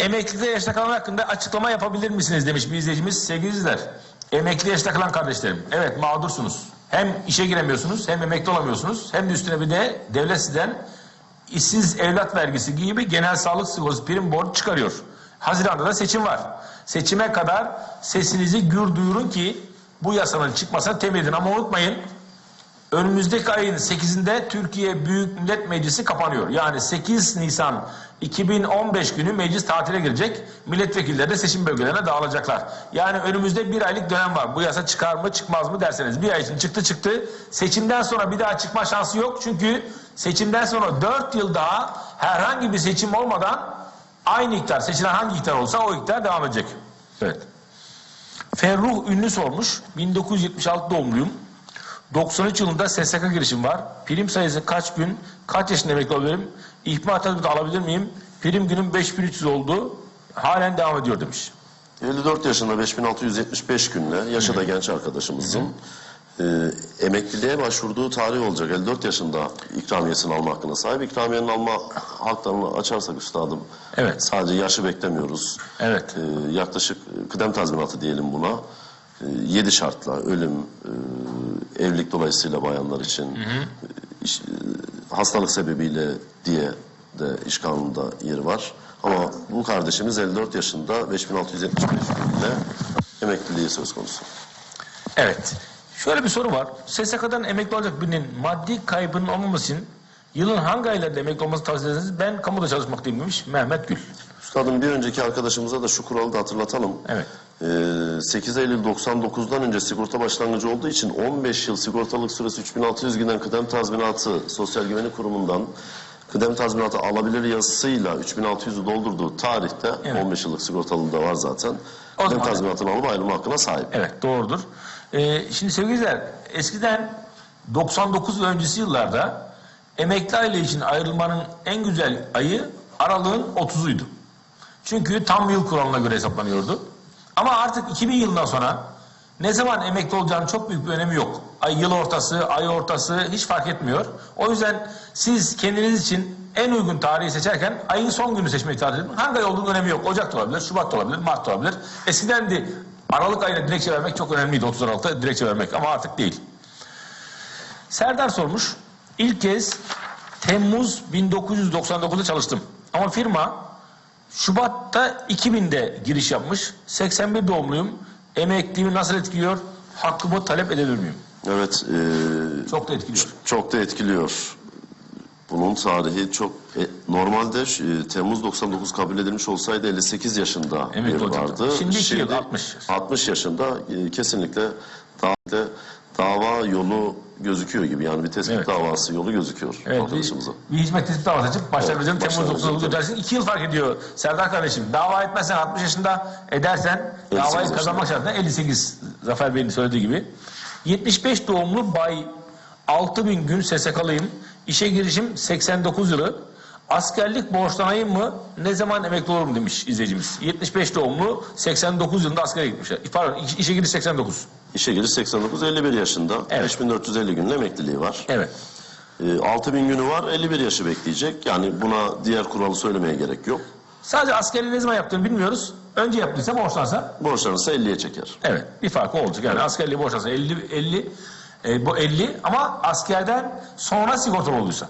emeklilikte yaşta kalan hakkında açıklama yapabilir misiniz demiş bir izleyicimiz. Sevgili izleyiciler, emekli yaşta kalan kardeşlerim. Evet mağdursunuz. Hem işe giremiyorsunuz hem emekli olamıyorsunuz. Hem de üstüne bir de devlet sizden işsiz evlat vergisi gibi genel sağlık sigortası prim borcu çıkarıyor. Haziran'da da seçim var. Seçime kadar sesinizi gür duyurun ki bu yasanın çıkmasına temin edin. Ama unutmayın Önümüzdeki ayın 8'inde Türkiye Büyük Millet Meclisi kapanıyor. Yani 8 Nisan 2015 günü meclis tatile girecek. Milletvekilleri de seçim bölgelerine dağılacaklar. Yani önümüzde bir aylık dönem var. Bu yasa çıkar mı çıkmaz mı derseniz. Bir ay için çıktı çıktı. Seçimden sonra bir daha çıkma şansı yok. Çünkü seçimden sonra 4 yıl daha herhangi bir seçim olmadan aynı iktidar, seçilen hangi iktidar olsa o iktidar devam edecek. Evet. Ferruh Ünlü sormuş. 1976 doğumluyum. 93 yılında SSK girişim var. Prim sayısı kaç gün, kaç yaşında emekli olabilirim? İhbar tazminatı alabilir miyim? Prim günüm 5300 oldu. Halen devam ediyor demiş. 54 yaşında 5675 günle yaşı da genç arkadaşımızın e, emekliliğe başvurduğu tarih olacak. 54 yaşında ikramiyesini alma hakkına sahip. İkramiyenin alma haklarını açarsak üstadım Evet. sadece yaşı beklemiyoruz. Evet. E, yaklaşık e, kıdem tazminatı diyelim buna. 7 şartla ölüm, e, evlilik dolayısıyla bayanlar için, e, iş- e, hastalık sebebiyle diye de iş kanununda yeri var. Ama bu kardeşimiz 54 yaşında 5675 günle emekliliği söz konusu. Evet. Şöyle bir soru var. SSK'dan emekli olacak birinin maddi kaybının olmaması için yılın hangi aylarda emekli olması tavsiye edersiniz? Ben kamuda çalışmaktayım demiş Mehmet Gül. Üstadım bir önceki arkadaşımıza da şu kuralı da hatırlatalım. Evet. Ee, 8 Eylül 99'dan önce sigorta başlangıcı olduğu için 15 yıl sigortalık süresi 3600 günden kıdem tazminatı Sosyal Güvenlik Kurumu'ndan kıdem tazminatı alabilir yazısıyla 3600'ü doldurduğu tarihte Evet. 15 yıllık sigortalı da var zaten. O Kıdem zaman- tazminatını alıp ayrılma hakkına sahip. Evet doğrudur. Ee, şimdi sevgili izleyiciler eskiden 99 ve öncesi yıllarda emekli aile için ayrılmanın en güzel ayı aralığın 30'uydu. Çünkü tam yıl kuralına göre hesaplanıyordu. Ama artık 2000 yılından sonra ne zaman emekli olacağının çok büyük bir önemi yok. Ay yıl ortası, ay ortası hiç fark etmiyor. O yüzden siz kendiniz için en uygun tarihi seçerken ayın son günü seçmeyi tercih edin. Hangi ay olduğunun önemi yok. Ocak da olabilir, Şubat da olabilir, Mart da olabilir. Eskiden de Aralık ayına dilekçe vermek çok önemliydi 30 Aralık'ta dilekçe vermek ama artık değil. Serdar sormuş. İlk kez Temmuz 1999'da çalıştım. Ama firma Şubat'ta 2000'de giriş yapmış. 81 doğumluyum. Emekliliğimi nasıl etkiliyor? Hakkımı talep edebilir miyim? Evet. e, Çok da etkiliyor. Çok da etkiliyor. Bunun tarihi çok e, normalde e, Temmuz 99 kabul edilmiş olsaydı 58 yaşında Emekli bir vardı. Şimdi iki yıl, 60. 60 yaşında e, kesinlikle dava, dava yolu gözüküyor gibi. Yani bir tespit Evet. davası yolu gözüküyor Evet, arkadaşımıza. bir, bir hizmet tespit davası açıp başlangıcını Evet, Temmuz başlangıcını 99 ödersin. 2 yıl fark ediyor Serdar kardeşim. Dava etmezsen 60 yaşında edersen 58 davayı yaşında. kazanmak şartıyla 58 Zafer Bey'in söylediği gibi. 75 doğumlu Bay 6000 gün SSK'lıyım. İşe girişim 89 yılı. Askerlik borçlanayım mı? Ne zaman emekli olurum demiş izleyicimiz. 75 doğumlu 89 yılında askere gitmiş. Pardon iş- işe giriş 89. İşe giriş 89, 51 yaşında. Evet. 5450 günün emekliliği var. Evet. E, 6000 günü var, 51 yaşı bekleyecek. Yani buna diğer kuralı söylemeye gerek yok. Sadece askerliği ne zaman yaptığını bilmiyoruz. Önce yaptıysa borçlansa Borçlanırsa 50'ye çeker. Evet bir farkı olacak. Yani askerliği boşansa 50 50 e, bu 50 ama askerden sonra sigortalı olduysa.